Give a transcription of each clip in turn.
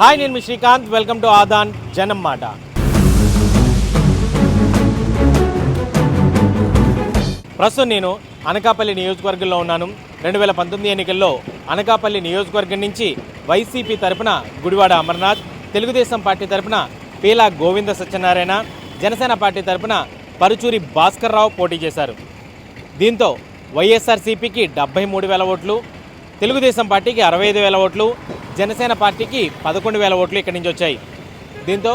Hi నేను మీ Srikanth. Welcome to Aadhan జనం మాట. ప్రస్తుతం నేను అనకాపల్లి నియోజకవర్గంలో ఉన్నాను. రెండు వేల పంతొమ్మిది ఎన్నికల్లో అనకాపల్లి నియోజకవర్గం నుంచి వైసీపీ తరపున గుడివాడ అమర్నాథ్ తెలుగుదేశం పార్టీ తరపున పీలా గోవింద సత్యనారాయణ జనసేన పార్టీ తరపున పరుచూరి భాస్కర్ రావు పోటీ చేశారు. దీంతో వైఎస్ఆర్సీపీకి డెబ్బై మూడు వేల ఓట్లు తెలుగుదేశం పార్టీకి అరవై ఐదు వేల ఓట్లు జనసేన పార్టీకి పదకొండు వేల ఓట్లు ఇక్కడి నుంచి వచ్చాయి. దీంతో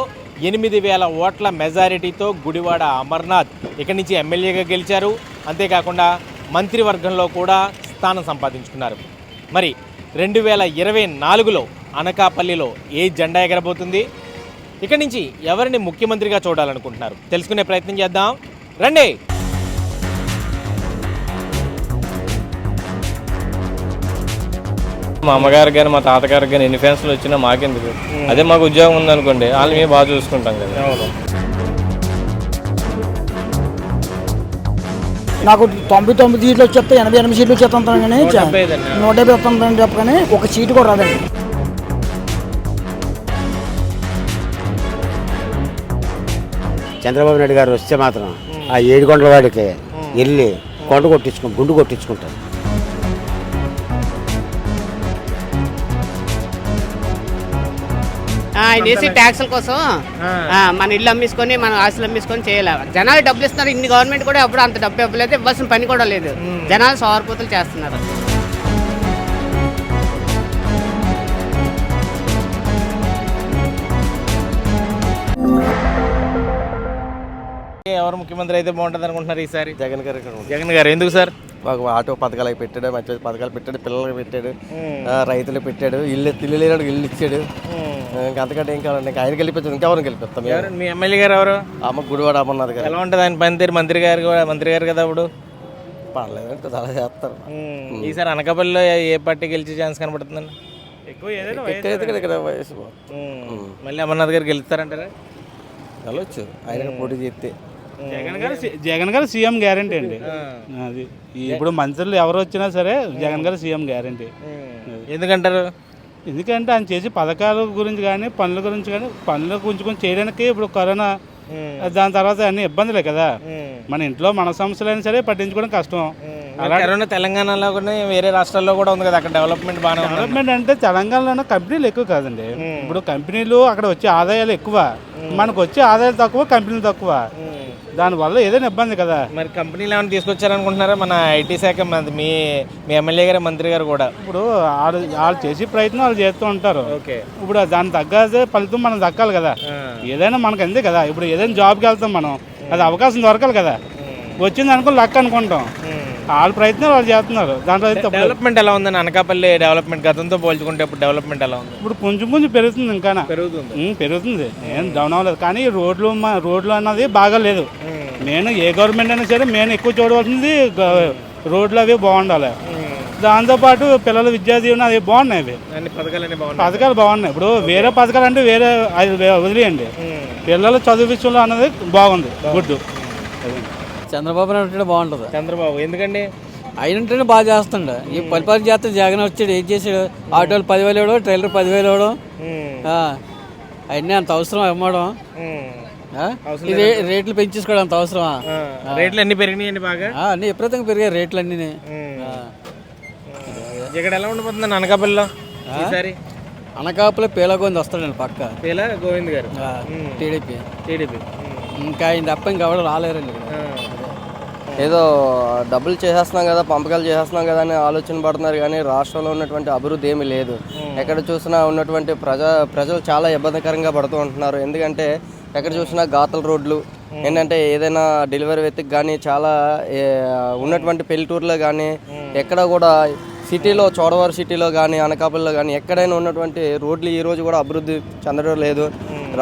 ఎనిమిది వేల ఓట్ల మెజారిటీతో గుడివాడ అమర్నాథ్ ఇక్కడి నుంచి ఎమ్మెల్యేగా గెలిచారు. అంతేకాకుండా మంత్రివర్గంలో కూడా స్థానం సంపాదించుకున్నారు. మరి రెండు వేల ఇరవై నాలుగులో అనకాపల్లిలో ఏ జెండా ఎగరబోతుంది? ఇక్కడి నుంచి ఎవరిని ముఖ్యమంత్రిగా చూడాలనుకుంటున్నారు? తెలుసుకునే ప్రయత్నం చేద్దాం. రండి! మా అమ్మగారికి కానీ మా తాతగారికి కానీ ఎన్ని ఫ్యాన్స్లు వచ్చినా మాకెందుకు? అదే మాకు ఉద్యోగం ఉందనుకోండి వాళ్ళు మేము బాగా చూసుకుంటాం కదా. నాకు తొంభై తొమ్మిది సీట్లు వచ్చేస్తే ఎనభై ఎనిమిది సీట్లు వచ్చేస్తాను కానీ. నూట డెబ్బై వస్తుందని చెప్పగానే ఒక సీటు కూడా రాదండి. చంద్రబాబు నాయుడు గారు వస్తే మాత్రం ఆ ఏడు కొండల వాడికి వెళ్ళి కొండ కొట్టించుకో గుండు కొట్టించుకుంటారు. ఆయన వేసి ట్యాక్సుల కోసం ఆ, మన ఇల్లు అమ్మేసుకొని మన ఆస్తులు అమ్మేసుకొని చేయాలి. జనాలు డబ్బులు ఇస్తున్నారు. ఇన్ని గవర్నమెంట్ కూడా ఎప్పుడు అంత డబ్బు ఇవ్వలేదు. ఇవ్వాల్సిన పని కూడా లేదు. జనాలు సోరపోతులు చేస్తున్నారు. ఎవరు ముఖ్యమంత్రి అయితే బాగుంటుంది అనుకుంటున్నారు ఈసారి? జగన్ గారు జగన్ గారు. ఎందుకు సార్? ఆటో పథకాలు పెట్టాడు మంచి పథకాలు పెట్టాడు పిల్లలకి పెట్టాడు ఆ, రైతులకు పెట్టాడు ఇల్లు ఇల్లు లేనాడు ఇల్లు ఇచ్చాడు. ఇంకా అంతకంటే ఏం కావాలండి? ఇంకా ఆయన గెలిపించాడు ఇంకెవరిని గెలిపిస్తాం మీ ఎమ్మెల్యే గారు ఎవరు? అమ్మ గుడివాడ అమ్మన్నది గారు ఎలా ఉంటుంది ఆయన పనితీరు? మంత్రి గారు కూడా మంత్రి గారు కదా అప్పుడు పర్లేదు అంటే చాలా చేస్తారు. ఈసారి అనకాపల్లిలో ఏ పార్టీ గెలిచే ఛాన్స్ కనబడుతుందండి? ఎక్కువ ఏదైనా ఇక్కడ వయసు మళ్ళీ అమర్నాథ్ గారు గెలుస్తారంటారా? వెళ్ళొచ్చు. ఆయన పోటీ చేస్తే. జగన్ గారు జగన్ గారు సీఎం గ్యారంటీ అండి. అది. ఇప్పుడు మంత్రులు ఎవరు వచ్చినా సరే జగన్ గారు సీఎం గ్యారంటీ. ఎందుకంటారు? ఎందుకంటే ఆయన చేసే పథకాల గురించి కానీ పనుల గురించి కానీ పనుల గురించి కొంచెం చేయడానికి ఇప్పుడు కరోనా దాని తర్వాత అన్ని ఇబ్బందులే కదా. మన ఇంట్లో మన సమస్యలైనా సరే పట్టించుకోవడం కష్టం. కరోనా తెలంగాణలో కూడా వేరే రాష్ట్రాల్లో కూడా ఉంది కదా అక్కడ డెవలప్మెంట్ ఉంది. డెవలప్మెంట్ అంటే తెలంగాణలో కంపెనీలు ఎక్కువ కాదండి. ఇప్పుడు కంపెనీలు అక్కడ వచ్చే ఆదాయాలు ఎక్కువ. మనకు వచ్చే ఆదాయాలు తక్కువ కంపెనీలు తక్కువ. దానివల్ల ఏదైనా ఇబ్బంది కదా. మరి కంపెనీలు ఏమైనా తీసుకొచ్చారనుకుంటున్నారా? మన ఐటీ శాఖ మంత్రి మీ మీ ఎమ్మెల్యే గారు మంత్రి గారు కూడా? ఇప్పుడు వాళ్ళు వాళ్ళు చేసే ప్రయత్నం వాళ్ళు చేస్తూ ఉంటారు. ఓకే. ఇప్పుడు దాని తగ్గదే ఫలితం మనం దక్కాలి కదా. ఏదైనా మనకు అంతే కదా. ఇప్పుడు ఏదైనా జాబ్కి వెళ్తాం మనం అది అవకాశం దొరకాలి కదా. వచ్చింది అనుకో లక్ అనుకుంటాం. వాళ్ళ ప్రయత్నం వాళ్ళు చేస్తున్నారు. దాంట్లో అయితే తప్పు లేదు. డెవలప్మెంట్ ఎలా ఉందని అనకాపల్లి డెవలప్మెంట్ గతంతో పోల్చుకుంటే ఇప్పుడు డెవలప్మెంట్ ఎలా ఉంది? ఇప్పుడు కొంచెం కొంచెం పెరుగుతుంది ఇంకా. పెరుగుతుంది. పెరుగుతుంది. ఏం డౌన్ అవ్వలేదు. కానీ రోడ్లు మా- రోడ్లు అన్నది బాగా లేదు నేను ఏ గవర్నమెంట్ అయినా సరే నేను ఎక్కువ చూడవలసింది గ- రోడ్లు అవి బాగుండాలి. దాంతోపాటు పిల్లల విద్యా దీవెన అవి బాగున్నాయి అవి. అన్ని పథకాలన్నీ బాగున్నాయి. పథకాలు బాగున్నాయి. ఇప్పుడు వేరే పథకాలు అంటే వేరే అది వే- వదిలేయండి పిల్లల చదువు విషయంలో అన్నది బాగుంది. గుడ్. చంద్రబాబు నాయుడు ఉంటే బాగుంటుంది. చంద్రబాబు ఎందుకండి? ఆయన ఉంటేనే బాగా చేస్తుండ. ఈ పరిపాలన చేస్తే జగన్ వచ్చాడు ఏం చేశాడు? ఆటోలు పదివేలు ఇవ్వడం ట్రైలర్ పదివేలు ఇవ్వడం. అవన్నీ అంత అవసరం ఇవ్వడం. రేట్లు పెంచేసుకోవడం అంత అవసరమా? రేట్లు అన్ని పెరిగినాయండి బాగా? అన్నీ విపరీతంగా పెరిగాయి రేట్లు అన్నీ ఇక్కడ ఎలా ఉండిపోతుంది అనకాపల్లిలో? ఈసారి? అనకాపల్లి పేలగొంది వస్తాడండి పక్క. పేల గోవింద్ గారు? టీడీపీ. టీడీపీ. ఇంకా ఆయన తప్ప ఇంకెవరు రాలేరండి ఇక్కడ. ఏదో డబ్బులు చేసేస్తున్నాం కదా పంపకాలు చేసేస్తున్నాం కదా అని ఆలోచన పడుతున్నారు కానీ రాష్ట్రంలో ఉన్నటువంటి అభివృద్ధి ఏమీ లేదు. ఎక్కడ చూసినా ఉన్నటువంటి ప్రజా ప్రజలు చాలా ఇబ్బందికరంగా పడుతూ ఉంటున్నారు. ఎందుకంటే ఎక్కడ చూసినా గాతల రోడ్లు ఏంటంటే ఏదైనా డెలివరీ వ్యక్తికి కానీ చాలా ఉన్నటువంటి పెళ్ళిటూరులో కానీ ఎక్కడ కూడా సిటీలో చోడవరం సిటీలో కానీ అనకాపల్లిలో కానీ ఎక్కడైనా ఉన్నటువంటి రోడ్లు ఈ రోజు కూడా అభివృద్ధి చెందడం లేదు.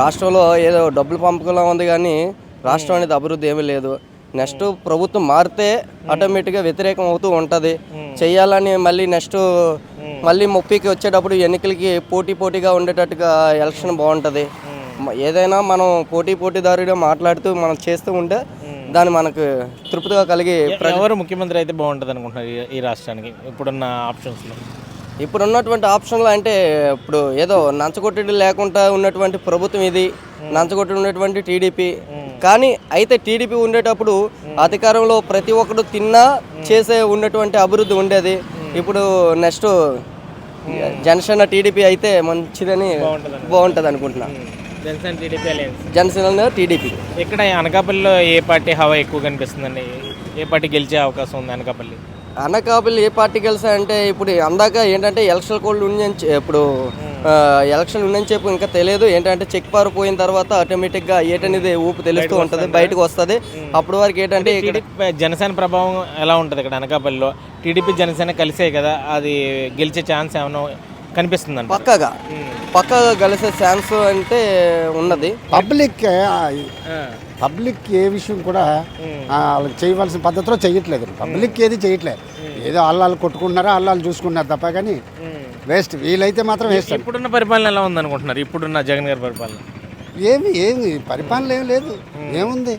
రాష్ట్రంలో ఏదో డబ్బులు పంపకంలో ఉంది కానీ రాష్ట్రం అనేది అభివృద్ధి ఏమీ లేదు. నెక్స్ట్ ప్రభుత్వం మారితే ఆటోమేటిక్గా వ్యతిరేకం అవుతూ ఉంటుంది. చెయ్యాలని మళ్ళీ నెక్స్ట్ మళ్ళీ ముప్పికి వచ్చేటప్పుడు ఎన్నికలకి పోటీ పోటీగా ఉండేటట్టుగా ఎలక్షన్ బాగుంటుంది. ఏదైనా మనం పోటీ పోటీదారుగా మాట్లాడుతూ మనం చేస్తూ ఉంటే దాన్ని మనకు తృప్తిగా కలిగి ఎవరు ముఖ్యమంత్రి అయితే బాగుంటుంది అనుకుంటున్నారు ఈ- రాష్ట్రానికి? ఇప్పుడున్న ఆప్షన్స్లో. ఇప్పుడు ఉన్నటువంటి ఆప్షన్లు అంటే ఇప్పుడు ఏదో నంచగొట్టడి లేకుండా ఉన్నటువంటి ప్రభుత్వం ఇది. నంచగొట్టడి ఉన్నటువంటి టీడీపీ. కానీ అయితే టీడీపీ ఉండేటప్పుడు అధికారంలో ప్రతి ఒక్కరు తిన్నా చేసే ఉన్నటువంటి అభివృద్ధి ఉండేది. ఇప్పుడు నెక్స్ట్ జనసేన టీడీపీ అయితే మంచిదని బాగుంటుంది అనుకుంటున్నా. Janasena TDP Janasena TDP. ఇక్కడ అనకాపల్లిలో ఏ పార్టీ హవా ఎక్కువ కనిపిస్తుందండి? ఏ పార్టీ గెలిచే అవకాశం ఉంది అనకాపల్లి? అనకాపల్లి ఏ పార్టీ గెలిసా అంటే ఇప్పుడు అందాక ఏంటంటే ఎలక్షన్ కోడ్ ఉందని ఇప్పుడు ఆ, ఎలక్షన్ ఉందని చెప్పి ఇంకా తెలియదు. ఏంటంటే చెక్ పవర్ పోయిన తర్వాత ఆటోమేటిక్గా ఏటనేది ఊపు తెలుస్తూ ఉంటుంది బయటకు వస్తుంది. అప్పటి వరకు ఏంటంటే జనసేన ప్రభావం ఎలా ఉంటుంది ఇక్కడ అనకాపల్లిలో? టీడీపీ జనసేన కలిసే కదా అది గెలిచే ఛాన్స్ ఏమైనా కనిపిస్తుందంట. పక్కగా. పక్కగా కలిసే ఛాన్స్ అంటే ఉన్నది. పబ్లిక్ పబ్లిక్ ఏ విషయం కూడా ఆ, వాళ్ళకి చేయవలసిన పద్ధతిలో చేయట్లేదు. పబ్లిక్ ఏది చేయట్లేదు. ఏదో వాళ్ళు కొట్టుకుంటున్నారో వాళ్ళు చూసుకుంటున్నారు తప్ప కానీ వేస్ట్. వీలైతే మాత్రం వేస్ట్ ఇప్పుడున్న పరిపాలన ఎలా ఉంది అనుకుంటున్నారు ఇప్పుడున్న జగన్ గారి పరిపాలన. ఏమి ఏమి పరిపాలన ఏం లేదు. ఏముంది?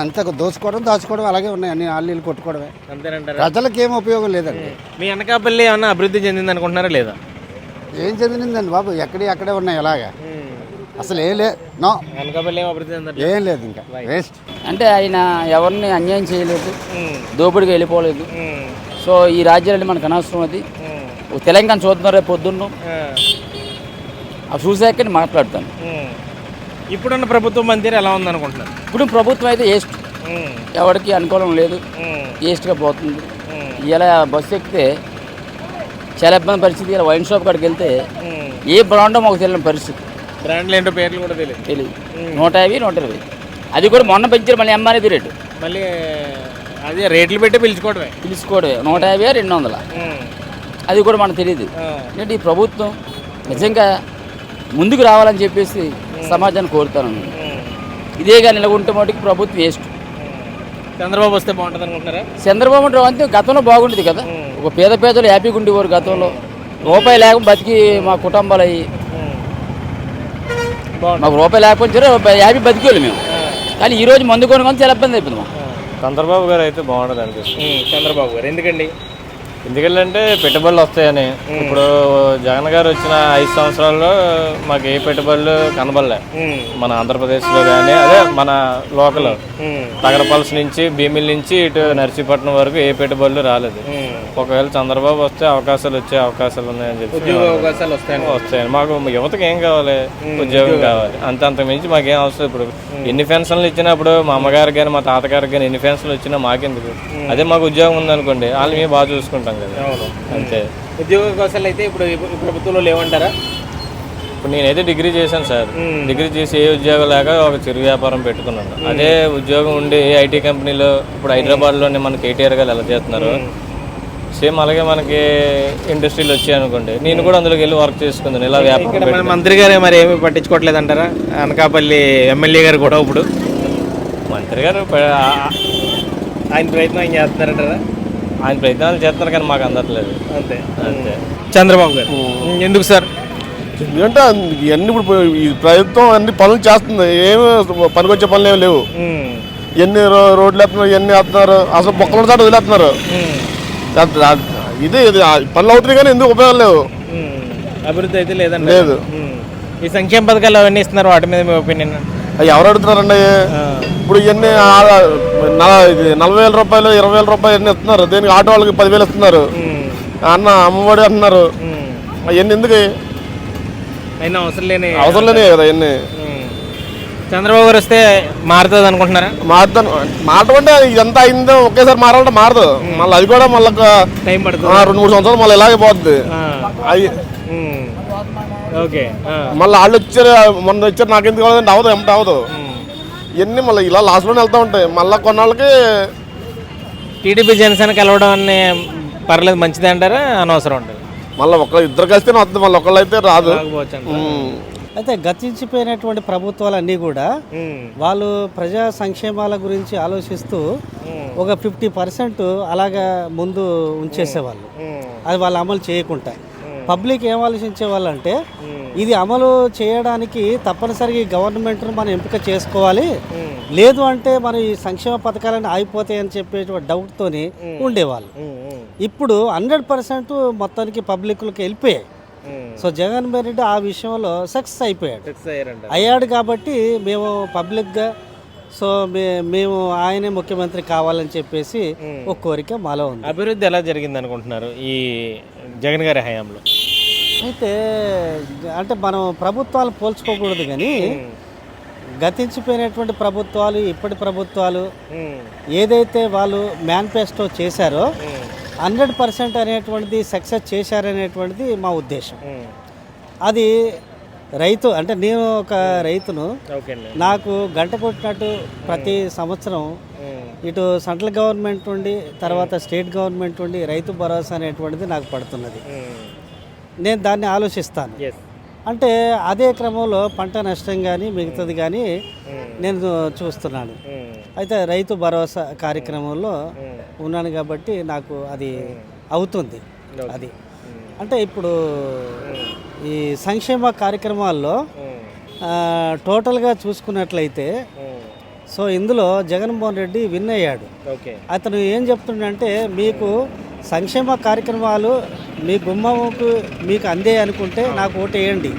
అంత దోచుకోవడం దాచుకోవడం అలాగే ఉన్నాయి. అన్ని వాళ్ళు కొట్టుకోవడమే. అంతేనంటారా? ప్రజలకు ఏం ఉపయోగం లేదండి. మీ అనకాపల్లి ఏమన్నా అభివృద్ధి చెందింది అనుకుంటున్నారా లేదా? ఏం చెందిందండి బాబు? ఎక్కడి అక్కడే ఉన్నాయి అలాగా? అసలు ఏం లే నో. ఏం లేదు ఇంకా. వేస్ట్ అంటే ఆయన ఎవరిని అన్యాయం చేయలేదు. దోపిడికి వెళ్ళిపోలేదు. సో ఈ రాజ్యాలని మనకు అనవసరం అది. ఓ తెలంగాణ చూద్దాం రేపు పొద్దున్న. అవి చూసాక నేను మాట్లాడతాను. ఇప్పుడున్న ప్రభుత్వం మందిర్ ఎలా ఉంది అనుకుంటున్నారు ఇప్పుడు ప్రభుత్వం అయితే వేస్ట్. ఎవరికి అనుకూలం లేదు. వేస్ట్గా పోతుంది. ఇలా బస్సు ఎక్కితే చాలా ఇబ్బంది పరిస్థితి ఇలా వైన్ షాప్ కాడికి వెళ్తే ఏ బ్రాండో మాకు తెలియని పరిస్థితి. బ్రాండ్లు ఏంటో పేర్లు కూడా తెలియదు. తెలియదు. నూట యాభై నూట ఇరవై. అది కూడా మొన్న పెంచారు మళ్ళీ ఎంఆర్ఐది రేటు మళ్ళీ అదే రేట్లు పెట్టి పిలుచుకోవడమే. పిలుచుకోవడమే. నూట యాభై రెండు వందల. అది కూడా మనకు తెలియదు. ఏంటంటే ఈ ప్రభుత్వం నిజంగా ముందుకు రావాలని చెప్పేసి సమాజాన్ని కోరుతాను. ఇదే కానీ నిలబొంటే మటుకు ప్రభుత్వం వేస్ట్. చంద్రబాబు వస్తే బాగుంటుంది అనుకుంటున్నారా? చంద్రబాబు నాయుడు అంతే గతంలో బాగుండేది కదా. ఒక పేద పేదలు హ్యాపీగా ఉండేవారు గతంలో. రూపాయి లేకుండా బతికి మా కుటుంబాలు అయ్యి మాకు రూపాయి లేకపోతే హ్యాపీ బతికేవాళ్ళు మేము. కానీ ఈ రోజు మందు కొనుక్కొని చాలా ఇబ్బంది అయిపోయింది. చంద్రబాబు గారు అయితే బాగుంటుంది అనిపిస్తుంది. చంద్రబాబు గారు. ఎందుకండి? ఎందుకంటే పెట్టుబడులు వస్తాయని. ఇప్పుడు జగన్ గారు వచ్చిన ఐదు సంవత్సరాల్లో మాకు ఏ పెట్టుబడులు కనబడలే. మన ఆంధ్రప్రదేశ్లో కానీ అదే మన లోకల్. తగరపల్స్ నుంచి భీమిల్ నుంచి ఇటు నర్సీపట్నం వరకు ఏ పెట్టుబడులు రాలేదు. ఒకవేళ చంద్రబాబు వస్తే అవకాశాలు వచ్చే అవకాశాలు ఉన్నాయని చెప్పి ఉద్యోగ అవకాశాలు వస్తాయని. వస్తాయని. మాకు యువతకి ఏం కావాలి? ఉద్యోగం కావాలి. అంత అంత మించి మాకేం అవసరం ఇప్పుడు ఎన్ని పెన్షన్లు ఇచ్చినప్పుడు మా అమ్మగారికి కానీ మా తాతగారికి కానీ ఎన్ని పెన్షన్లు వచ్చినా మాకెందుకు? అదే మాకు ఉద్యోగం ఉందనుకోండి వాళ్ళు మేము బాగా చూసుకుంటాం కదా. అంతే. ఉద్యోగ అవకాశాలు అయితే ఇప్పుడు ఈ ప్రభుత్వంలో లేవంటారా? ఇప్పుడు నేనైతే డిగ్రీ చేశాను సార్. డిగ్రీ చేసి ఏ ఉద్యోగం లేక ఒక చిరు వ్యాపారం పెట్టుకున్నాను. అదే ఉద్యోగం ఉండి ఐటీ కంపెనీలో ఇప్పుడు హైదరాబాద్లోనే మన కేటీఆర్ గారు ఎలా చేస్తున్నారు? సేమ్ అలాగే మనకి ఇండస్ట్రీలు వచ్చాయి అనుకోండి. నేను కూడా అందులోకి వెళ్ళి వర్క్ చేసుకుందాను. ఇలా వ్యాపారం మంత్రి గారు మరి ఏమి పట్టించుకోవట్లేదు అంటారా అనకాపల్లి ఎమ్మెల్యే గారు కూడా ఇప్పుడు. మంత్రి గారు ఆయన ప్రయత్నం చేస్తున్నారంటారా? ఆయన ప్రయత్నాలు చేస్తున్నారు కానీ మాకు అందట్లేదు. అంతే. అంతే. చంద్రబాబు గారు. ఎందుకు సార్? ఎందుకంటే ఇవన్నీ ఇప్పుడు ఈ ప్రభుత్వం అన్ని పనులు చేస్తుంది. ఏమి పనికొచ్చే పనులు ఏమి లేవు. ఎన్ని రోడ్లు వేస్తున్నారు ఎన్ని వేస్తున్నారు అసలు బొక్కల చాటు వదిలేస్తున్నారు. ఇదే పనులు అవుతున్నాయి కానీ ఎందుకు ఉపయోగం లేవు? అభివృద్ధి అయితే లేదండి లేదు. ఈ సంక్షేమ పథకాలు అవన్నీ ఇస్తున్నారు వాటి మీద మీ ఒపీనియన్? అవి ఎవరు అడుగుతున్నారండి? ఇప్పుడు ఇవన్నీ నలభై వేల రూపాయలు ఇరవై వేల రూపాయలు ఎన్ని ఇస్తున్నారు. దేనికి ఆటో వాళ్ళకి పదివేలు ఇస్తున్నారు. అన్న అమ్మఒడి అంటున్నారు. అవన్నీ ఎందుకు? అయినా అవసరం లేని అవసరం లేని కదా అవన్నీ. చంద్రబాబు గారు వస్తే మారుతుంది అనుకుంటున్నారా? మారుతాను. మారటం అంటే ఇదంతా అయిందో ఒకేసారి మారాలంటే మారదు. మళ్ళీ అది కూడా మళ్ళీ టైం పడుతుంది. రెండు మూడు సంవత్సరాలు మళ్ళీ ఇలాగే పోతుంది ఆ. మళ్ళీ వాళ్ళు వచ్చారు మొన్న వచ్చారు నాకు ఎందుకు కావాలంటే అవదు ఎంట అవదు ఇవన్నీ మళ్ళీ ఇలా లాస్ట్లోనే వెళ్తూ ఉంటాయి. మళ్ళీ కొన్నాళ్ళకి టీడీపీ జనసేన కలవడం అనే పర్లేదు మంచిదే అంటారా? అనవసరం ఉంటుంది మళ్ళీ ఒక ఇద్దరు కలిస్తేనే వస్తుంది మళ్ళీ ఒకళ్ళు అయితే రాదు. అయితే గతించిపోయినటువంటి ప్రభుత్వాలన్నీ కూడా. వాళ్ళు ప్రజా సంక్షేమాల గురించి ఆలోచిస్తూ ఒక ఫిఫ్టీ పర్సెంట్ అలాగా ముందు ఉంచేసేవాళ్ళు. అది వాళ్ళు అమలు చేయకుండా. పబ్లిక్ ఏం ఆలోచించే వాళ్ళు అంటే ఇది అమలు చేయడానికి తప్పనిసరిగా ఈ గవర్నమెంట్ను మనం ఎంపిక చేసుకోవాలి. లేదు అంటే మన ఈ సంక్షేమ పథకాలన్నీ ఆగిపోతాయని చెప్పేటువంటి డౌట్తోని ఉండేవాళ్ళు. ఇప్పుడు హండ్రెడ్ పర్సెంట్ మొత్తానికి పబ్లిక్లోకి వెళ్ళిపోయాయి. సో జగన్మోహన్ రెడ్డి ఆ విషయంలో సక్సెస్ అయిపోయాడు. అయ్యాడు కాబట్టి మేము పబ్లిక్గా సో మే మేము ఆయనే ముఖ్యమంత్రి కావాలని చెప్పేసి ఒక కోరిక మాలో ఉంది. అభివృద్ధి ఎలా జరిగింది అనుకుంటున్నారు ఈ జగన్ గారి హయాంలో? అయితే అంటే మనం ప్రభుత్వాలు పోల్చుకోకూడదు కానీ గతించిపోయినటువంటి ప్రభుత్వాలు ఇప్పటి ప్రభుత్వాలు ఏదైతే వాళ్ళు మేనిఫెస్టో చేశారో హండ్రెడ్ పర్సెంట్ అనేటువంటిది సక్సెస్ చేశారనేటువంటిది మా ఉద్దేశం. అది రైతు అంటే నేను ఒక రైతును. నాకు గంట కొట్టినట్టు ప్రతి సంవత్సరం ఇటు సెంట్రల్ గవర్నమెంట్ ఉండి తర్వాత స్టేట్ గవర్నమెంట్ ఉండి రైతు భరోసా అనేటువంటిది నాకు పడుతున్నది. నేను దాన్ని ఆలోచిస్తాను. అంటే అదే క్రమంలో పంట నష్టం కానీ మిగతాది కానీ నేను చూస్తున్నాను. అయితే రైతు భరోసా కార్యక్రమంలో ఉన్నాను కాబట్టి నాకు అది అవుతుంది. అది. అంటే ఇప్పుడు ఈ సంక్షేమ కార్యక్రమాల్లో టోటల్గా చూసుకున్నట్లయితే సో ఇందులో జగన్మోహన్ రెడ్డి విన్ అయ్యాడు. అతను ఏం చెప్తుండంటే మీకు సంక్షేమ కార్యక్రమాలు మీ గుమ్మకు మీకు అందే అనుకుంటే నాకు ఓటు వేయండి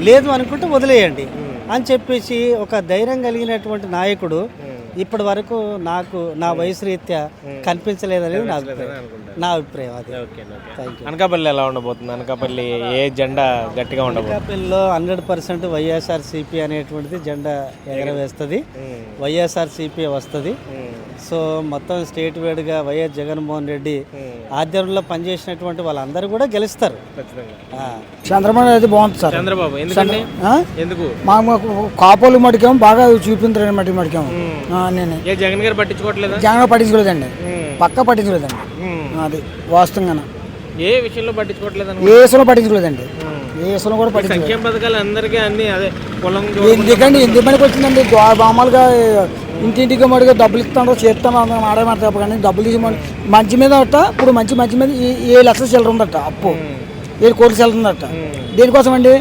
లేదు అనుకుంటే వదిలేయండి. అని చెప్పేసి ఒక ధైర్యం కలిగినటువంటి నాయకుడు ఇప్పటి వరకు నాకు నా వయసు రీత్యా కనిపించలేదని నా అభిప్రాయం. నా అభిప్రాయం అది. అనకాపల్లి ఎలా ఉండబోతుంది? అనకాపల్లి ఏ జెండా గట్టిగా ఉండబోతుంది? అనకాపల్లిలో హండ్రెడ్ పర్సెంట్ వైఎస్ఆర్సీపీ అనేటువంటిది జెండా ఎగరవేస్తుంది. వైఎస్ఆర్సీపీ వస్తుంది. సో మొత్తం స్టేట్ వైడ్గా వైఎస్ జగన్మోహన్ రెడ్డి ఆధ్వర్యంలో పనిచేసినటువంటి వాళ్ళందరూ కూడా గెలుస్తారు. చంద్రబాబు అయితే బాగుంది సార్. చంద్రబాబు ఎందుకండి? ఎందుకు? మా మాకు కాపోలు మడికాం బాగా చూపించారు మట్టి మడికాం నేను. ఏ జగన్ గారు పట్టించుకోవట్లేదా? జగన్ పట్టించుకోలేదండి. ఉమ్. పక్క పట్టించుకోలేదండి. అది వాస్తవంగా ఏ విషయంలో పట్టించుకోవట్లేదు ఏ విషయంలో పట్టించుకోలేదండి. విషయంలో కూడా పట్టించుకోలేదు. సంక్షేమ పథకాలు అందరికీ అన్ని అదే పొలం ఎందుకండి? ఎందుకు పనికి వచ్చిందండి? మామూలుగా ఇంటింటికి మడిగా డబ్బులు ఇస్తాడో చేస్తాను ఆడే మాట తప్ప కానీ డబ్బులు తీసి మన- మంచి మీద అట్ట ఇప్పుడు మంచి మంచి మీద ఏ- లక్షలు చిల్లర ఉందట అప్పు. ఏడు కోట్లు చిల్లర ఉందట దేనికోసం అండి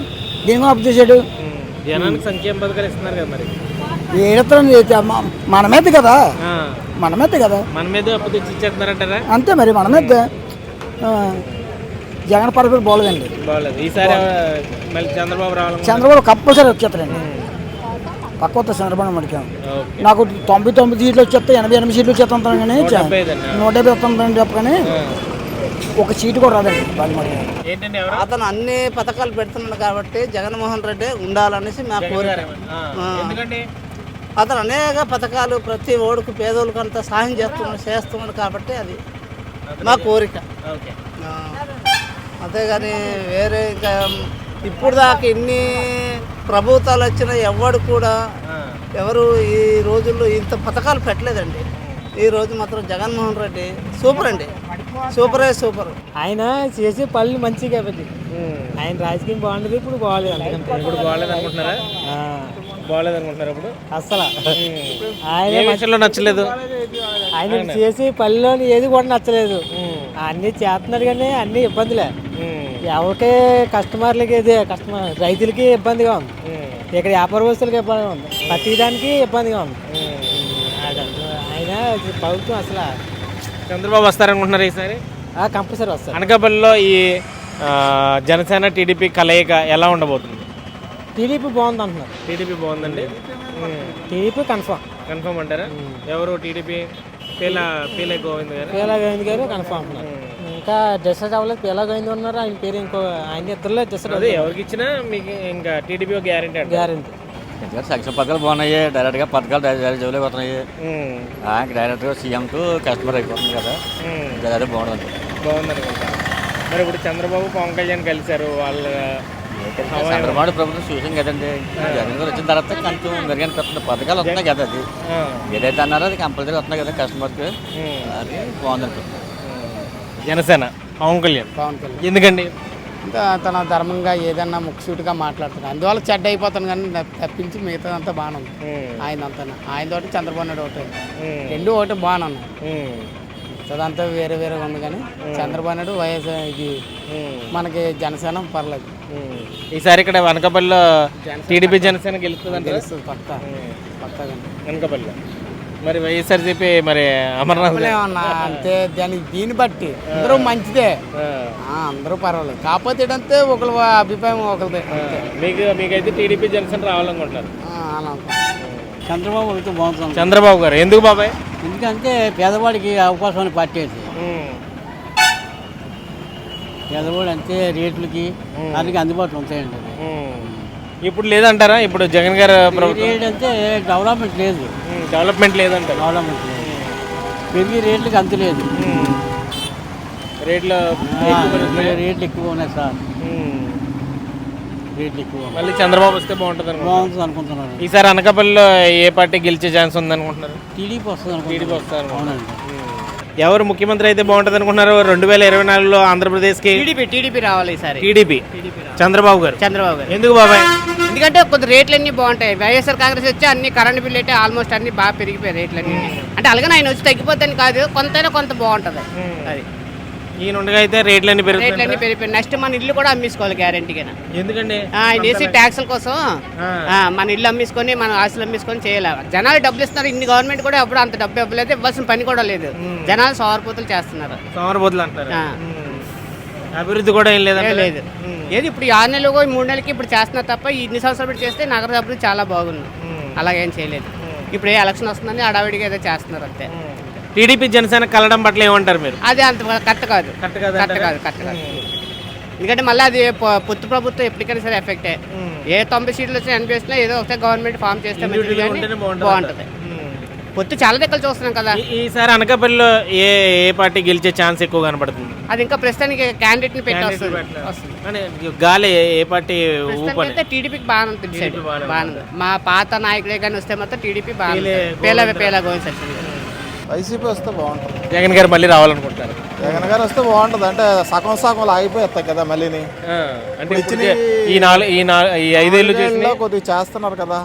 దేనికోసం అప్పు చేశాడు? జనానికి సంక్షేమ పథకాలు ఇస్తున్నారు కదా మరి. మనమేది కదా. మనమేది కదా. మన మీద అప్పు తెచ్చి ఇచ్చేస్తున్నారంటారా? అంతే మరి మనమేద్దే జగన్ పరిపాలన బాగోలేదండి బాగలేదు ఈసారి మళ్ళీ చంద్రబాబు కంపల్సరీ వచ్చేస్తారండి పక్క వస్తా చంద్రబాబు మడికాం నాకు తొంభై తొమ్మిది సీట్లు వచ్చేస్తాయి ఎనభై ఎనిమిది సీట్లు వచ్చేస్తాను కానీ నూట డెబ్బై వస్తుందని చెప్పగానే ఒక సీటు కూడా రాదండి అతను అన్ని పథకాలు పెడుతున్నాడు కాబట్టి జగన్మోహన్ రెడ్డి ఉండాలనేసి మా కోరిక. అతను అనేక పథకాలు ప్రతి ఓడుకు పేదోళ్ళకి అంతా సహాయం చేస్తున్నాడు చేస్తున్నాడు కాబట్టి అది మా కోరిక. ఓకే. అంతేగాని వేరే ఇంకా ఇప్పుడు దాకా ఇన్ని ప్రభుత్వాలు వచ్చిన ఎవడు కూడా ఎవరు ఈ రోజుల్లో ఇంత పథకాలు పెట్టలేదండి. ఈ రోజు మాత్రం జగన్మోహన్ రెడ్డి సూపర్ అండి. సూపరే సూపర్. ఆయన చేసే పనులు మంచిగా కాబట్టి ఆయన రాజకీయం బాగుండదు ఇప్పుడు బాగాలేదు ఇప్పుడు బాగాలేదు అనుకుంటున్నారా? బాగాలేదు అనుకుంటున్నారా ఇప్పుడు? అసలు ఆయన నచ్చలేదు? ఆయన చేసే పనిలో ఏది కూడా నచ్చలేదు. అన్ని చేస్తున్నాడు కానీ అన్ని ఇబ్బందులే. ఎవరికి కస్టమర్లకి ఇది కస్టమర్ రైతులకి ఇబ్బందిగా ఉంది. ఇక్కడ వ్యాపారస్తులకి ఇబ్బందిగా ఉంది. ప్రతిదానికి ఇబ్బందిగా ఉంది. ఆయన ప్రభుత్వం అసలు చంద్రబాబు వస్తారనుకుంటున్నారు ఈసారి? కంపల్సరీ వస్తారు. అనకాపల్లిలో ఈ జనసేన టీడీపీ కలయిక ఎలా ఉండబోతుంది? టీడీపీ బాగుంది అంటున్నారు. టీడీపీ బాగుందండి. టీడీపీ కన్ఫామ్ కన్ఫర్మ్ అంటారా? ఎవరు టీడీపీ? పీల పీలే గోవింద్ గారు. పీలా గోవింద్ గారు కన్ఫామ్ ఇంకా డిసైడ్ అవ్వలేదు పీలా గోవింద్ ఉన్నారు. ఆయన పేరు ఇంకో ఆయన ఇద్దరులో డిసైడ్ అదే ఎవరికి ఇచ్చినా మీకు ఇంకా టీడీపీ గ్యారంటీ గ్యారంటీ సంక్షేమ పథకాలు బాగున్నాయి డైరెక్ట్గా పథకాలు డైరెక్ట్ జోలికి పోతున్నాయి ఆ, డైరెక్ట్గా సీఎంకు కస్టమర్ అయిపోతుంది కదా. అదే బాగుంది అనుకుంటా మరి ఇప్పుడు చంద్రబాబు పవన్ కళ్యాణ్ కలిశారు వాళ్ళ చంద్రబాబు ప్రభుత్వం చూసాం కదండి. జగన్ గారు వచ్చిన తర్వాత కొంచెం మెరుగనిపిస్తుంది పథకాలు వస్తున్నాయి కదా అది. ఏదైతే అన్నారో అది కంపల్సరీ వస్తున్నాయి కదా కస్టమర్కి అది బాగుంది అనిపిస్తుంది జనసేన పవన్ కళ్యాణ్. పవన్ కళ్యాణ్. ఎందుకండి? ఇంకా తన ధర్మంగా ఏదన్నా ముక్కుసూటిగా మాట్లాడుతున్నాడు. అందువల్ల చెడ్డ అయిపోతాను కానీ తప్ప- తప్పించి మిగతాదంతా బాగానే ఉంది ఆయన అంతా ఆయన తోటి చంద్రబాబు నాయుడు ఒకటే రెండు ఒకటి బాగానే ఉన్నాయి. అదంతా వేరే వేరేగా ఉంది కానీ చంద్రబాబు నాయుడు వైఎస్ ఇది మనకి జనసేన పర్లేదు. ఈసారి ఇక్కడ అనకాపల్లిలో టీడీపీ జనసేన గెలుస్తుంది అంటే తెలుస్తుంది పక్క పక్కగా అనకాపల్లిలో మరి వైఎస్ఆర్సీపీ మరి అమర్నాథ్ అంతే దానికి దీన్ని బట్టి అందరూ మంచిదే. అందరూ పర్వాలేదు. కాకపోతే ఏంటంటే ఒకరి అభిప్రాయం ఒకరిదే అంతే. మీకు మీకైతే టీడీపీ జనసేన రావాలనుకుంటున్నారు. చంద్రబాబు అయితే బాగుంటుంది చంద్రబాబు గారు ఎందుకు బాబాయ్? ఎందుకంటే పేదవాడికి అవకాశం అని పార్టీ అది. పేదవాడు అంతే రేట్లకి అన్నిటికీ అందుబాటులో ఉంటాయండి అది ఇప్పుడు లేదంటారా? ఇప్పుడు జగన్ గారు ప్రభుత్వం. రేట్ అంటే డెవలప్మెంట్ లేదు. డెవలప్మెంట్ లేదంటారు. డెవలప్మెంట్ లేదు. పెరిగి రేట్లకి అంత లేదు. రేట్లు. రేట్లు ఎక్కువ ఉన్నాయి సార్. రేట్లు ఎక్కువ. ఉన్నాయి. మళ్ళీ చంద్రబాబు వస్తే బాగుంటుంది అనుకుంటున్నాను ఈసారి అనకాపల్లిలో ఏ పార్టీ గెలిచే ఛాన్స్ ఉంది అనుకుంటున్నారు టీడీపీ వస్తుంది టీడీపీ అనుకుంటున్నాను వస్తారు అవునండి. ఎవరు ముఖ్యమంత్రి అయితే బాగుంటుంది అనుకుంటున్నారు రెండు వేల ఇరవై నాలుగులో ఆంధ్రప్రదేశ్కి టీడీపీ టీడీపీ రావాలి ఈసారి. టీడీపీ. చంద్రబాబు గారు. చంద్రబాబు గారు. ఎందుకు బాబాయ్? ఎందుకంటే కొద్ది రేట్లు అన్ని బాగుంటాయి. వైఎస్ఆర్ కాంగ్రెస్ వచ్చి అన్ని కరెంట్ బిల్ అయితే ఆల్మోస్ట్ అన్ని బాగా పెరిగిపోయాయి రేట్లు అన్ని అంటే అలాగే ఆయన వచ్చి తగ్గిపోతాను కాదు కొంతైనా కొంత బాగుంటుంది. అది. ఈయన ఉండగా అయితే రేట్లన్నీ పెరుగుతాయి పెరిగిపోయి నెక్స్ట్ మన ఇల్లు కూడా అమ్మేసుకోవాలి గ్యారంటీగా ఎందుకండి? ఆయన వేసి ట్యాక్సుల కోసం. ఆ, మన ఇల్లు అమ్మేసుకొని మన ఆస్తులు అమ్మేసుకొని చేయాలి. జనాలు డబ్బులు ఇస్తున్నారు. ఇన్ని గవర్నమెంట్ కూడా ఎప్పుడు అంత డబ్బు ఇవ్వలేదు ఇవ్వాల్సిన పని కూడా లేదు. జనాలు సోమరిపోతులు చేస్తున్నారు. సోమరబోతులు అంటారు ఆ. అభివృద్ధి కూడా ఏం ఏ లేదంటే లేదు ఏది ఇప్పుడు ఈ ఆరు నెలలు ఈ మూడు నెలలకి ఇప్పుడు చేస్తున్నారు తప్ప ఈ ఇన్ని సంవత్సరాలు పెట్టి చేస్తే నగర అభివృద్ధి చాలా బాగుంది. అలాగేం చేయలేదు. ఇప్పుడు ఏ ఎలక్షన్ వస్తుందని అడావిడిగా ఏదో చేస్తున్నారు అంతే. టీడీపీ జనసేన కలడం పట్ల ఏమంటారు మీరు? అది అంత కరెక్ట్ కాదు. కరెక్ట్ కాదు కరెక్ట్ కాదు కరెక్ట్ కాదు. ఎందుకంటే మళ్ళీ అది పొత్తు ప్రభుత్వం ఎప్పటికైనా సరే ఎఫెక్టే. ఏ తొంభై సీట్లు వచ్చినా ఎనభై వచ్చినా ఏదో ఒకసారి గవర్నమెంట్ ఫామ్ చేస్తే బాగుంటుంది పొత్తు చాలా దగ్గర చూస్తున్నాం కదా. ఈసారి అనకాపల్లిలో ఏ ఏ పార్టీ గెలిచే ఛాన్స్ ఎక్కువ కనబడుతుంది? అది ఇంకా ప్రస్తుతానికి క్యాండిడేట్ని పెట్టి గాలి ఏ- పార్టీ టీడీపీకి బాగానే ఉంది. మా పాత నాయకులే కానీ వస్తే మాత్రం టీడీపీ బాగా పేల పేల గోవింద్ సచిన్ వైసీపీ వస్తే బాగుంటుంది. జగన్ గారు మళ్ళీ రావాలనుకుంటారు జగన్ గారు వస్తే బాగుంటుంది. అంటే సగం సగం ఆగిపోతాయి కదా మళ్ళీని. అంటే ఈ నాలుగు ఈ నాలుగు ఈ ఐదేళ్ళు చేసిన కొద్దిగా చేస్తున్నారు కదా.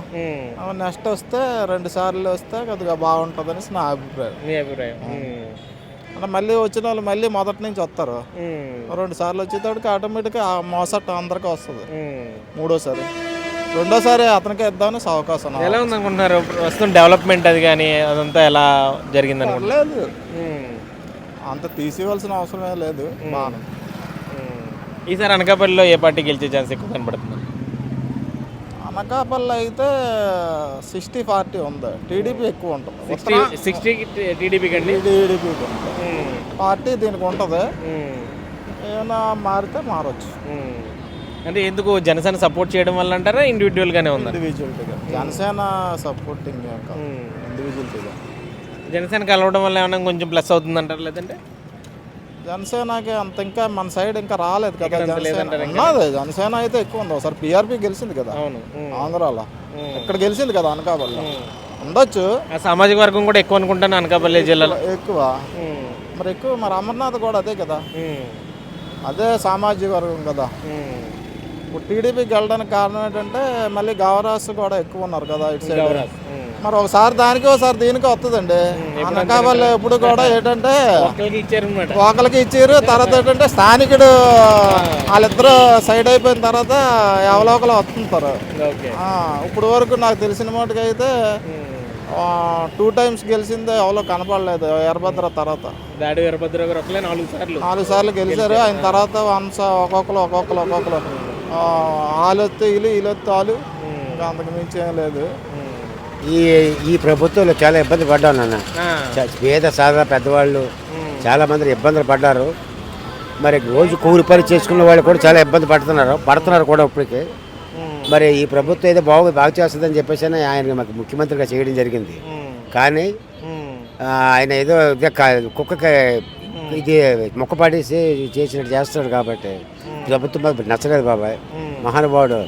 నెక్స్ట్ వస్తే రెండు సార్లు వస్తే కొద్దిగా బాగుంటుంది అనేసి నా అభిప్రాయం. మీ అభిప్రాయం. అంటే మళ్ళీ వచ్చిన వాళ్ళు మళ్ళీ మొదటి నుంచి వస్తారు. రెండు సార్లు వచ్చేటప్పటికి ఆటోమేటిక్గా మోసట్ అందరికీ వస్తుంది. మూడోసారి. రెండోసారి అతనికే ఇద్దామని అవకాశం ఎలా ఉంది అనుకుంటున్నారు ప్రస్తుతం డెవలప్మెంట్ అది కానీ అదంతా ఎలా జరిగింది లేదు. అంత తీసేయవలసిన అవసరమే లేదు. ఈసారి అనకాపల్లిలో ఏ పార్టీ గెలిచే ఛాన్స్ ఎక్కువ కనబడుతుంది? అనకాపల్లి అయితే సిక్స్టీ ఫార్టీ ఉంది. టీడీపీ ఎక్కువ ఉంటుంది. సిక్స్టీ సిక్స్టీ టీడీపీ కండి ఉంటుంది. పార్టీ దీనికి ఉంటుంది. ఏమైనా మారితే మారచ్చు. అంటే ఎందుకు జనసేన సపోర్ట్ చేయడం వల్ల అంటారా? ఇండివిజువల్ గానే ఉందా? జనసేన సపోర్టింగ్ ఇండివిజువల్టీగా జనసేన కలవడం వల్ల ఏమైనా కొంచెం ప్లస్ అవుతుంది అంటారు లేదంటే? జనసేనకి అంత ఇంకా మన సైడ్ ఇంకా రాలేదు కదా. జనసేన? ఉన్నది అయితే ఎక్కువ ఉంది. ఒకసారి పిఆర్పి గెలిచింది కదా. అవును. ఆంధ్రాలో. ఇక్కడ గెలిచింది కదా అనకాపల్లి ఉండొచ్చు. ఆ సామాజిక వర్గం కూడా ఎక్కువ అనుకుంటాను అనకాపల్లి జిల్లాలో. ఎక్కువ మరి ఎక్కువ మరి అమర్నాథ్ కూడా అదే కదా. అదే సామాజిక వర్గం కదా. ఇప్పుడు టీడీపీకి వెళ్ళడానికి కారణం ఏంటంటే మళ్ళీ గవరాస్ కూడా ఎక్కువ ఉన్నారు కదా ఇటు సైడ్. మరి ఒకసారి దానికి ఒకసారి దీనికి వస్తుందండి అనకాపల్లి ఎప్పుడు కూడా ఏంటంటే ఒకరికి ఇచ్చారు తర్వాత ఏంటంటే స్థానికుడు వాళ్ళిద్దరు సైడ్ అయిపోయిన తర్వాత ఎవరో ఒకరు వస్తుంటారు. ఇప్పుడు వరకు నాకు తెలిసిన మటుకు అయితే టూ టైమ్స్ గెలిచిందే ఎవరో కనపడలేదు ఎర్రభద్ర తర్వాత. దాడి వీరభద్ర నాలుగు సార్లు. నాలుగు సార్లు గెలిచారు ఆయన తర్వాత వన్స్ ఒక్కొక్కరు ఒక్కొక్కరు ఒక్కొక్కరు. ఆలొత్తే వీళ్ళు వీళ్ళొత్తే వాళ్ళు ఇంకా అంతకు మించి ఏం లేదు. ఈ ఈ ప్రభుత్వంలో చాలా ఇబ్బంది పడ్డాను నాన్న. చ- పేద సాదా పెద్దవాళ్ళు చాలా మంది ఇబ్బందులు పడ్డారు. మరి రోజు కూలి పని చేసుకున్న వాళ్ళు కూడా చాలా ఇబ్బంది పడుతున్నారు పడుతున్నారు కూడా ఇప్పటికి. మరి ఈ ప్రభుత్వం ఏదో బాగు బాగు చేస్తుందని చెప్పేసి అని ఆయన మాకు ముఖ్యమంత్రిగా చేయడం జరిగింది. కానీ ఆ, ఆయన ఏదో ఇదే కా- కుక్కకి ఇది మొక్క పాడేసి చేసినట్టు చేస్తున్నాడు కాబట్టి ప్రభుత్వం నచ్చలేదు బాబాయ్. మహానుభావుడు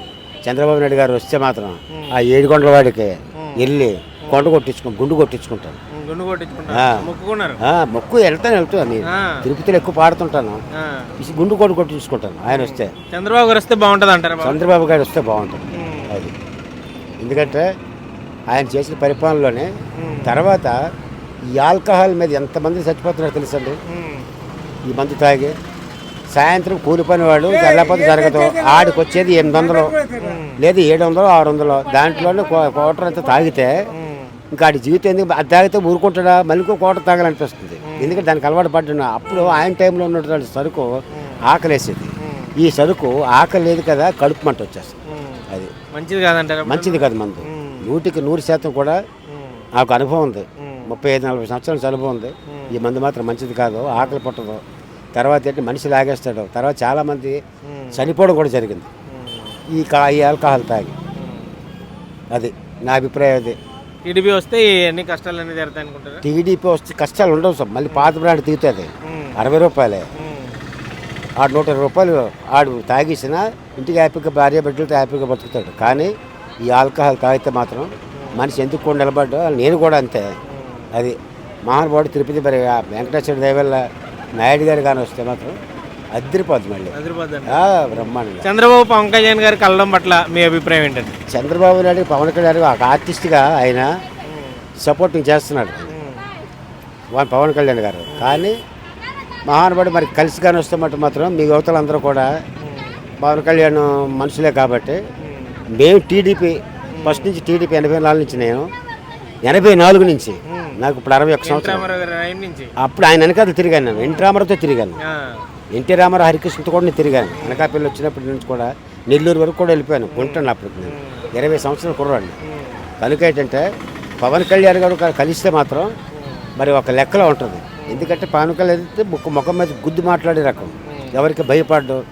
చంద్రబాబు నాయుడు గారు వస్తే మాత్రం ఆ ఏడుకొండల వాడికి వెళ్ళి కొండ కొట్టించుకో గుండు కొట్టించుకుంటాను ఆ. ఆ, మొక్కు వెళ్తాను వెళ్తాను నేను. తిరుపతిలో ఎక్కువ పాడుతుంటాను. గుండు కొట్టు కొట్టించుకుంటాను. ఆయన వస్తే. చంద్రబాబు గారు వస్తే బాగుంటుంది అంటారా బాబు? చంద్రబాబు గారు వస్తే బాగుంటుంది. అది. ఎందుకంటే ఆయన చేసిన పరిపాలనలోనే తర్వాత ఈ ఆల్కహాల్ మీద ఎంతమంది చచ్చిపోతున్నారో తెలుసండి? ఈ మందు తాగి సాయంత్రం కూలి పని వాడు తెల్లపోతే జరగదు. ఆడికి వచ్చేది ఎనిమిది వందలు లేదు ఏడు వందలు ఆరు వందలు దాంట్లోనే క్వార్టర్ అంతా తాగితే ఇంకా ఆడి జీవితం ఎందుకు అది తాగితే ఊరుకుంటాడా? మళ్ళీ ఇంకో కోట తాగాలనిపిస్తుంది. ఎందుకంటే దానికి అలవాటు పడ్డా అప్పుడు ఆయన టైంలో ఉన్నటువంటి సరుకు ఆకలేసేది. ఈ సరుకు ఆకలి లేదు కదా కడుపు మంట వచ్చేస్తుంది. అది మంచిది కాదంటారా? మంచిది కాదు మందు. నూటికి నూరు శాతం కూడా నాకు అనుభవం ఉంది. ముప్పై ఐదు నలభై సంవత్సరాల అనుభవం ఉంది. ఈ మందు మాత్రం మంచిది కాదు ఆకలి పుట్టదు. తర్వాత ఏంటి మనిషి లాగేస్తాడు. తర్వాత చాలామంది చనిపోవడం కూడా జరిగింది. ఈ కా ఈ ఆల్కహాల్ తాగి. అది నా అభిప్రాయం అది. టీడీపీ వస్తే ఎన్ని కష్టాలన్నీ జరుగుతాయి అనుకుంటారా? టీడీపీ వస్తే కష్టాలు ఉండవు సార్. మళ్ళీ పాత బ్రాండ్ తీగుతుంది అరవై రూపాయలే. ఆడు నూట ఇరవై రూపాయలు ఆడు తాగేసిన ఇంటికి హ్యాపీగా భార్య బిడ్డలతో హ్యాపీగా బతుకుతాడు. కానీ ఈ ఆల్కహాల్ తాగితే మాత్రం మనిషి ఎందుకు నిలబడ్డా నేను కూడా అంతే. అది మహానుభావుడు తిరుపతి మరి వెంకటేశ్వర దేవల్ల నాయుడు గారు కానీ వస్తే మాత్రం అద్దరిపోద్ది మళ్ళీ. బ్రహ్మాండంగా. చంద్రబాబు పవన్ కళ్యాణ్ గారు కలడం పట్ల మీ అభిప్రాయం ఏంటండి? చంద్రబాబు నాయుడు పవన్ కళ్యాణ్ ఒక ఆర్టిస్ట్గా ఆయన సపోర్టింగ్ చేస్తున్నాడు. పవన్ కళ్యాణ్ గారు. కానీ మహానుభావుడు మరి కలిసి కానీ వస్తే మటు మాత్రం మీ యువతలందరూ కూడా పవన్ కళ్యాణ్ మనుషులే కాబట్టి మేము టీడీపీ ఫస్ట్ నుంచి టీడీపీ ఎనభై నాలుగు నుంచి నేను ఎనభై నాలుగు నుంచి నాకు ఇప్పుడు అరవై ఒక సంవత్సరం అప్పుడు ఆయన వెనకాల తిరిగాను నేను. ఎన్టీ రామారావుతో తిరిగాను. ఎన్టీ రామారావు హరికృష్ణతో కూడా నేను తిరిగాను. అనకాపల్లి వచ్చినప్పటి నుంచి కూడా నెల్లూరు వరకు కూడా వెళ్ళిపోయాను. ఉంటాను అప్పటికి నేను. ఇరవై సంవత్సరాలు కుర్రాడిని. కనుక ఏంటంటే పవన్ కళ్యాణ్ గారు కలిస్తే మాత్రం మరి ఒక లెక్కలో ఉంటుంది. ఎందుకంటే పవన్ కళ్యాణ్ అయితే ముఖ ముఖం మీద గుద్దు మాట్లాడే రకం. ఎవరికి భయపడ్డు.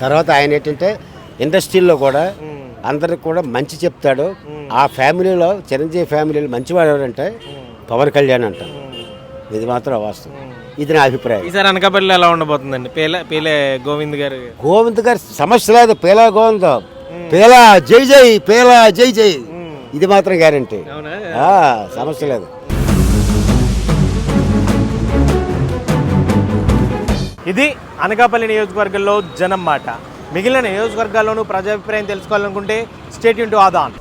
తర్వాత ఆయన ఏంటంటే ఇండస్ట్రీలో కూడా అందరికి కూడా మంచి చెప్తాడు. ఆ ఫ్యామిలీలో చిరంజీవి ఫ్యామిలీలో మంచివాడు ఎవరంటే పవన్ కళ్యాణ్ అంటారు ఇది మాత్రం వాస్తవం. ఇది నా అభిప్రాయం. ఈసారి అనకాపల్లిలో ఎలా ఉండబోతుందండి? పేల పేలే గోవింద్ గారు? గోవింద్ గారి సమస్య లేదు. పేలా గోవింద్. పేలా జై జై పేలా జై జై. ఇది మాత్రం గ్యారంటీ సమస్య లేదు. ఇది అనకాపల్లి నియోజకవర్గంలో జనం మాట. మిగిలిన నియోజకవర్గాల్లోనూ ప్రజాభిప్రాయం తెలుసుకోవాలనుకుంటే స్టేట్ ఇంటూ ఆదాన్.